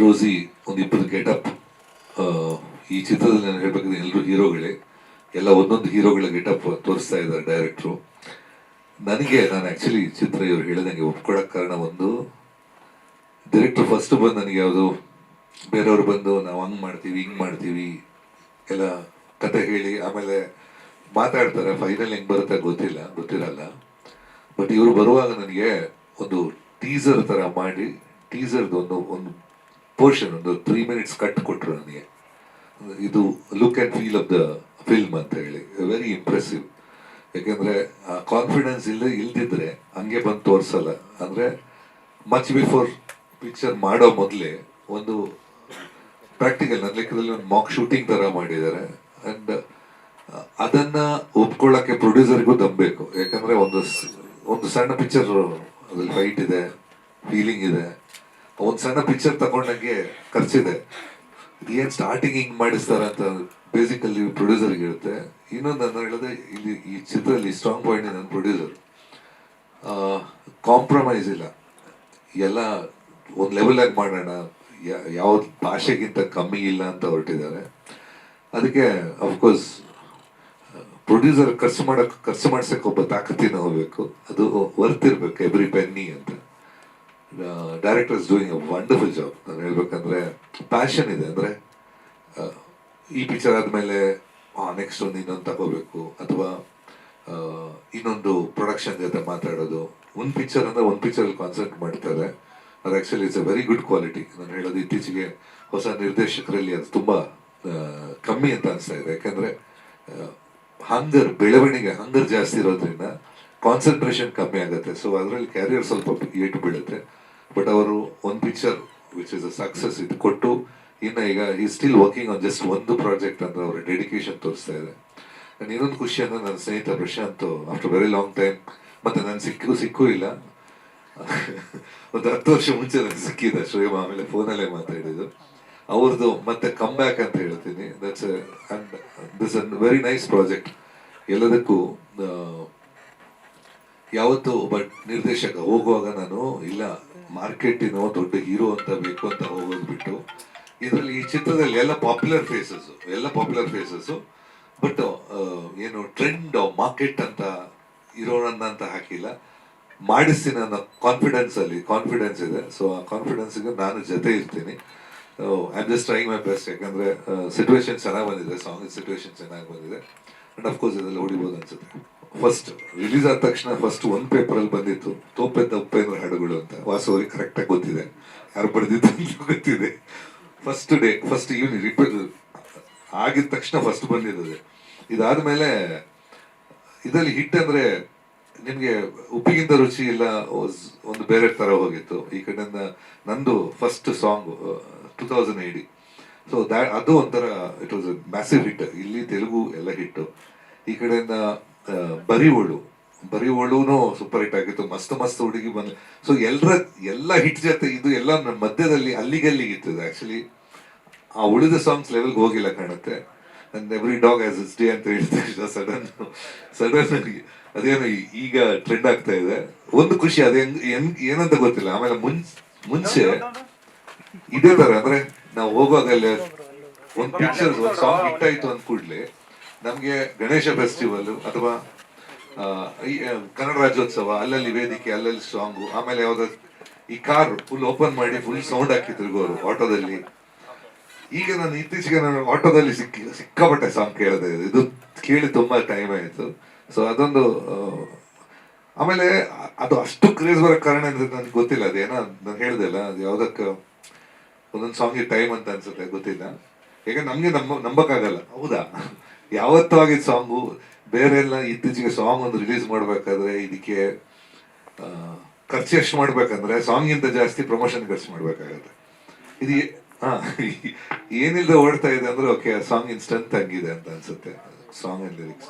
ರೋಸಿ ಒಂದು ಇಬ್ಬರು ಗೆಟಪ್ ಈ ಚಿತ್ರದಲ್ಲಿ ನಾನು ಹೇಳ್ಬೇಕಂದ್ರೆ ಎಲ್ಲರೂ ಹೀರೋಗಳೇ. ಎಲ್ಲ ಒಂದೊಂದು ಹೀರೋಗಳ ಗೆಟಪ್ ತೋರಿಸ್ತಾ ಇದ್ದಾರೆ ಡೈರೆಕ್ಟ್ರು. ನನಗೆ, ನಾನು ಆ್ಯಕ್ಚುಲಿ ಚಿತ್ರ ಇವ್ರು ಹೇಳಿದಂಗೆ ಒಪ್ಕೊಳ್ಳೋಕೆ ಕಾರಣ ಒಂದು ಡೈರೆಕ್ಟ್ರು ಫಸ್ಟ್ ಬಂದು ನನಗೆ ಯಾವುದು, ಬೇರೆಯವ್ರು ಬಂದು ನಾವು ಹಂಗೆ ಮಾಡ್ತೀವಿ, ಹಿಂಗೆ ಮಾಡ್ತೀವಿ, ಎಲ್ಲ ಕತೆ ಹೇಳಿ ಆಮೇಲೆ ಮಾತಾಡ್ತಾರೆ. ಫೈನಲ್ ಹೆಂಗೆ ಬರುತ್ತೆ ಗೊತ್ತಿಲ್ಲ, ಗೊತ್ತಿರಲ್ಲ. ಬಟ್ ಇವರು ಬರುವಾಗ ನನಗೆ ಒಂದು ಟೀಸರ್ ಥರ ಮಾಡಿ ಟೀಸರ್ದು ಒಂದು ಒಂದು ಪೋರ್ಷನ್ ಒಂದು ತ್ರೀ ಮಿನಿಟ್ಸ್ ಕಟ್ ಕೊಟ್ಟರು ನನಗೆ ಇದು look and feel of the film ಅಂತ ಹೇಳಿ. ವೆರಿ ಇಂಪ್ರೆಸಿವ್ ಯಾಕೆಂದ್ರೆ ಕಾನ್ಫಿಡೆನ್ಸ್ ಇಲ್ಲ ಇಲ್ದಿದ್ರೆ ಹಂಗೆ ಬಂದು ತೋರಿಸಲ್ಲ. ಅಂದರೆ ಮಚ್ ಬಿಫೋರ್ ಪಿಕ್ಚರ್ ಮಾಡೋ ಮೊದಲೇ ಒಂದು ಪ್ರಾಕ್ಟಿಕಲ್ ನನ್ನ ಲೆಕ್ಕದಲ್ಲಿ ಒಂದು ಮಾಕ್ ಶೂಟಿಂಗ್ ಥರ ಮಾಡಿದ್ದಾರೆ. ಅಂಡ್ ಅದನ್ನ ಒಪ್ಕೊಳ್ಳೋಕ್ಕೆ ಪ್ರೊಡ್ಯೂಸರ್ಗೂ ನಂಬೇಕು ಯಾಕಂದ್ರೆ ಒಂದು ಒಂದು ಸಣ್ಣ ಪಿಕ್ಚರ್ ಅದ್ರಲ್ಲಿ ಫೈಟ್ ಇದೆ ಫೀಲಿಂಗ್ ಇದೆ. ಒಂದು ಸಣ್ಣ ಪಿಕ್ಚರ್ ತಗೊಂಡಂಗೆ ಖರ್ಚಿದೆ ಏನ್ ಸ್ಟಾರ್ಟಿಂಗ್ ಹಿಂಗ್ ಮಾಡಿಸ್ತಾರ ಅಂತ ಬೇಸಿಕಲ್ಲಿ ಪ್ರೊಡ್ಯೂಸರ್ಗೆ ಇರುತ್ತೆ ಇನ್ನೊಂದು ನಾನು ಹೇಳಿದೆ, ಇಲ್ಲಿ ಈ ಚಿತ್ರದಲ್ಲಿ ಸ್ಟ್ರಾಂಗ್ ಪಾಯಿಂಟ್ ನನ್ನ ಪ್ರೊಡ್ಯೂಸರ್ ಕಾಂಪ್ರಮೈಸ್ ಇಲ್ಲ. ಎಲ್ಲ ಒಂದು ಲೆವೆಲ್ ಆಗಿ ಮಾಡೋಣ. ಯಾವ ಭಾಷೆಗಿಂತ ಕಮ್ಮಿ ಇಲ್ಲ ಅಂತ ಹೊರಟಿದ್ದಾರೆ. ಅದಕ್ಕೆ ಅಫ್ಕೋರ್ಸ್ ಪ್ರೊಡ್ಯೂಸರ್ ಖರ್ಚು ಮಾಡೋಕೆ, ಖರ್ಚು ಮಾಡ್ಸಕ್ಕೆ ಒಬ್ಬ ತಾಕತ್ತಿನ ಹೋಗ್ಬೇಕು. ಅದು ವರ್ತ್ ಇರ್ಬೇಕು ಎವ್ರಿ ಪೆನ್ನಿ ಅಂತ. Director is doing a wonderful job ನಾನು ಹೇಳ್ಬೇಕಂದ್ರೆ ಪ್ಯಾಷನ್ ಇದೆ ಅಂದ್ರೆ ಆ, ಈ ಪಿಕ್ಚರ್ ಆದಮೇಲೆ ನೆಕ್ಸ್ಟ್ ಒಂದು ಇನ್ನೊಂದು ತಗೋಬೇಕು ಅಥವಾ ಇನ್ನೊಂದು ಪ್ರೊಡಕ್ಷನ್ ಜೊತೆ ಮಾತಾಡೋದು. ಒಂದು ಪಿಕ್ಚರ್ ಅಂದ್ರೆ ಒಂದು ಪಿಕ್ಚರ್ ಕಾನ್ಸಂಟ್ರೇಟ್ ಮಾಡ್ತಾರೆ. ಅದು actually it's a very good quality ನಾನು ಹೇಳೋದು ಇತ್ತೀಚೆಗೆ ಹೊಸ ನಿರ್ದೇಶಕರಲ್ಲಿ ಅದು ತುಂಬಾ ಕಮ್ಮಿ ಅಂತ ಅನಿಸ್ತಾ ಇದೆ. ಯಾಕಂದ್ರೆ ಹಂಗರ್ ಬೆಳವಣಿಗೆ ಹಂಗರ್ ಜಾಸ್ತಿ ಇರೋದ್ರಿಂದ ಕಾನ್ಸಂಟ್ರೇಷನ್ ಕಮ್ಮಿ ಆಗುತ್ತೆ. ಸೊ ಅದರಲ್ಲಿ ಕ್ಯಾರಿಯರ್ ಸ್ವಲ್ಪ ಏಟು ಬೀಳುತ್ತೆ. ಬಟ್ ಅವರು ಒಂದು picture which is a success ಇದು ಕೊಟ್ಟು ಇನ್ನು ಈಗ ಈ ಸ್ಟಿಲ್ ವರ್ಕಿಂಗ್ ಆನ್ ಜಸ್ಟ್ ಒಂದು ಪ್ರಾಜೆಕ್ಟ್ ಅಂದ್ರೆ ಅವರ ಡೆಡಿಕೇಶನ್ ತೋರಿಸ್ತಾ ಇದೆ. ನಾನು ಇನ್ನೊಂದು ಖುಷಿ ಅಂದ್ರೆ ನನ್ನ ಸ್ನೇಹಿತ Prashanth after very long time ಮತ್ತೆ ನಾನು ಸಿಕ್ಕೂ ಸಿಕ್ಕೂ ಇಲ್ಲ. ಒಂದು ಹತ್ತು ವರ್ಷ ಮುಂಚೆ ನನಗೆ ಸಿಕ್ಕಿದೆ ಶ್ರೇಮ ಆಮೇಲೆ ಫೋನಲ್ಲೇ ಮಾತಾಡಿದ್ದು. ಅವ್ರದ್ದು ಮತ್ತೆ ಕಮ್ ಬ್ಯಾಕ್ ಅಂತ ಹೇಳ್ತೀನಿ. That's and this an very nice project ಎಲ್ಲದಕ್ಕೂ ಯಾವತ್ತು ಒಬ್ಬ ನಿರ್ದೇಶಕ ಹೋಗುವಾಗ ನಾನು, ಇಲ್ಲ ಮಾರ್ಕೆಟಿನೋ ದೊಡ್ಡ ಹೀರೋ ಅಂತ ಬೇಕು ಅಂತ ಹೋಗೋದು ಬಿಟ್ಟು ಇದರಲ್ಲಿ ಈ ಚಿತ್ರದಲ್ಲಿ ಎಲ್ಲ ಪಾಪ್ಯುಲರ್ ಫೇಸಸ್ ಎಲ್ಲ ಪಾಪ್ಯುಲರ್ ಫೇಸಸ್ ಬಟ್ ಏನು ಟ್ರೆಂಡ್ ಮಾರ್ಕೆಟ್ ಅಂತ ಇರೋಣ ಅಂತ ಹಾಕಿಲ್ಲ. ಮಾಡಿಸ್ತೀನಿ ಅನ್ನೋ ಕಾನ್ಫಿಡೆನ್ಸ್ ಅಲ್ಲಿ ಕಾನ್ಫಿಡೆನ್ಸ್ ಇದೆ. ಸೊ ಆ ಕಾನ್ಫಿಡೆನ್ಸ್ಗೆ ನಾನು ಜೊತೆ ಇರ್ತೀನಿ. I am just trying my best ಯಾಕಂದ್ರೆ ಸಿಚುವೇಶನ್ ಚೆನ್ನಾಗಿ ಬಂದಿದೆ. ಸಾಂಗ್ ಸಿಚುವೇಶನ್ ಚೆನ್ನಾಗಿ ಬಂದಿದೆ. ಅಂಡ್ ಅಫ್ಕೋರ್ಸ್ ಇದೆಲ್ಲ ಹೊಡಿಬೋದು ಅನ್ಸುತ್ತೆ. ಫಸ್ಟ್ ರಿಲೀಸ್ ಆದ ತಕ್ಷಣ ಫಸ್ಟ್ ಒಂದು ಪೇಪರ್ ಅಲ್ಲಿ ಬಂದಿತ್ತು. ತೋಪೆ ಉಪೇಂದ್ರ ಹಾಡುಗಳು ಅಂತ. ವಾಸು ಅವ್ರಿಗೆ ಕರೆಕ್ಟ್ ಆಗಿ ಗೊತ್ತಿದೆ. ಯಾರು ಬರೆದಿದ್ದು ಗೊತ್ತಿದೆ. First day first evening repeat ಆಗಿದ ತಕ್ಷಣ ಫಸ್ಟ್ ಬಂದಿದ್ದದೆ ಇದಾದ್ಮೇಲೆ ಇದರಲ್ಲಿ ಹಿಟ್ ಅಂದ್ರೆ ನಿಮ್ಗೆ ಉಪ್ಪಿಗಿಂತ ರುಚಿ ಇಲ್ಲ ಒಂದು ಬೇರೆ ತರ ಹೋಗಿತ್ತು. ಈ ಕಡೆಯಿಂದ ನಂದು first song two thousand eighty so that ಅದು ಒಂಥರ ಇಟ್ ವಾಸ್ ಮ್ಯಾಸಿವ್ ಹಿಟ್ ಇಲ್ಲಿ ತೆಲುಗು ಎಲ್ಲ ಹಿಟ್ಟು ಈ ಕಡೆಯಿಂದ ಬರಿವೋಳು ಬರಿವಳುನು ಸೂಪರ್ ಹಿಟ್ ಆಗಿತ್ತು. ಮಸ್ತ್ ಮಸ್ತ್ ಹುಡುಗಿ ಬಂದ್ ಸೊ ಎಲ್ಲರ ಎಲ್ಲ ಹಿಟ್ ಜೊತೆ ಇದು ಎಲ್ಲ ಮಧ್ಯದಲ್ಲಿ ಅಲ್ಲಿಗಲ್ಲಿಗಿತ್ತು ಇದು ಆ್ಯಕ್ಚುಲಿ ಆ ಉಳಿದ ಸಾಂಗ್ಸ್ ಲೆವೆಲ್ಗೆ ಹೋಗಿಲ್ಲ ಕಾಣುತ್ತೆ. And every dog has is day ಅಂತ ಹೇಳ್ತಾ ಸಡನ್ ಸಡನ್ ಅದೇನು ಈಗ ಟ್ರೆಂಡ್ ಆಗ್ತಾ ಇದೆ. ಒಂದು ಖುಷಿ ಅದೇ ಹೆಂಗ್ ಏನಂತ ಗೊತ್ತಿಲ್ಲ. ಆಮೇಲೆ ಮುಂಚೆ ಇದೇ ತರ ಅಂದ್ರೆ ನಾವು ಹೋಗುವಾಗ ಅಲ್ಲಿ ಒಂದ್ ಪಿಕ್ಚರ್ ಒಂದ್ ಸಾಂಗ್ ಹಿಟ್ ಆಯ್ತು ಅಂದ ಕೂಡ್ಲೆ ನಮ್ಗೆ ಗಣೇಶ ಫೆಸ್ಟಿವಲ್ ಅಥವಾ ಕನ್ನಡ ರಾಜ್ಯೋತ್ಸವ, ಅಲ್ಲಲ್ಲಿ ವೇದಿಕೆ, ಅಲ್ಲಲ್ಲಿ ಸಾಂಗು ಆಮೇಲೆ ಯಾವ್ದು ಈ ಕಾರ್ ಫುಲ್ ಓಪನ್ ಮಾಡಿ ಫುಲ್ ಸೌಂಡ್ ಹಾಕಿ ತಿರುಗೋರು ಆಟೋದಲ್ಲಿ. ಈಗ ನಾನು ಇತ್ತೀಚೆಗೆ ನಾನು ಆಟೋದಲ್ಲಿ ಸಿಕ್ಕಿ, ಸಿಕ್ಕಾಪಟ್ಟೆ ಸಾಂಗ್ ಕೇಳಿದೆ. ಇದು ಕೇಳಿ ತುಂಬಾ ಟೈಮ್ ಆಯ್ತು. ಸೊ ಅದೊಂದು ಆಮೇಲೆ ಅದು ಅಷ್ಟು ಕ್ರೇಜ್ ಬರೋ ಕಾರಣ ಅಂದ್ರೆ ನನಗೆ ಗೊತ್ತಿಲ್ಲ. ಅದೇನೋ ನಾನು ಹೇಳ್ದೆ ಅಲ್ಲ, ಅದು ಯಾವ್ದಕ್ಕೆ ಒಂದೊಂದು ಸಾಂಗ್ ಟೈಮ್ ಅಂತ ಅನ್ಸುತ್ತೆ, ಗೊತ್ತಿಲ್ಲ. ಈಗ ನಮಗೆ ನಂಬ, ನಂಬಕ್ಕಾಗಲ್ಲ. ಹೌದಾ? ಯಾವತ್ತೂ ಆಗಿದ್ ಸಾಂಗು ಬೇರೆ ಎಲ್ಲ ಇತ್ತೀಚೆಗೆ ಸಾಂಗ್ ಒಂದು ರಿಲೀಸ್ ಮಾಡಬೇಕಾದ್ರೆ ಇದಕ್ಕೆ ಆ, ಖರ್ಚು ಎಷ್ಟು ಮಾಡ್ಬೇಕಂದ್ರೆ ಸಾಂಗಿಂತ ಜಾಸ್ತಿ ಪ್ರಮೋಷನ್ ಖರ್ಚು ಮಾಡ್ಬೇಕಾಗತ್ತೆ. ಇದು ಹಾ ಏನಿಲ್ಲದೆ ಓಡ್ತಾ ಇದೆ ಅಂದ್ರೆ ಓಕೆ ಸಾಂಗ್ ಇನ್ ಸ್ಟ್ರೆಂತ್ ಹಂಗಿದೆ ಅಂತ ಅನ್ಸುತ್ತೆ. Song and lyrics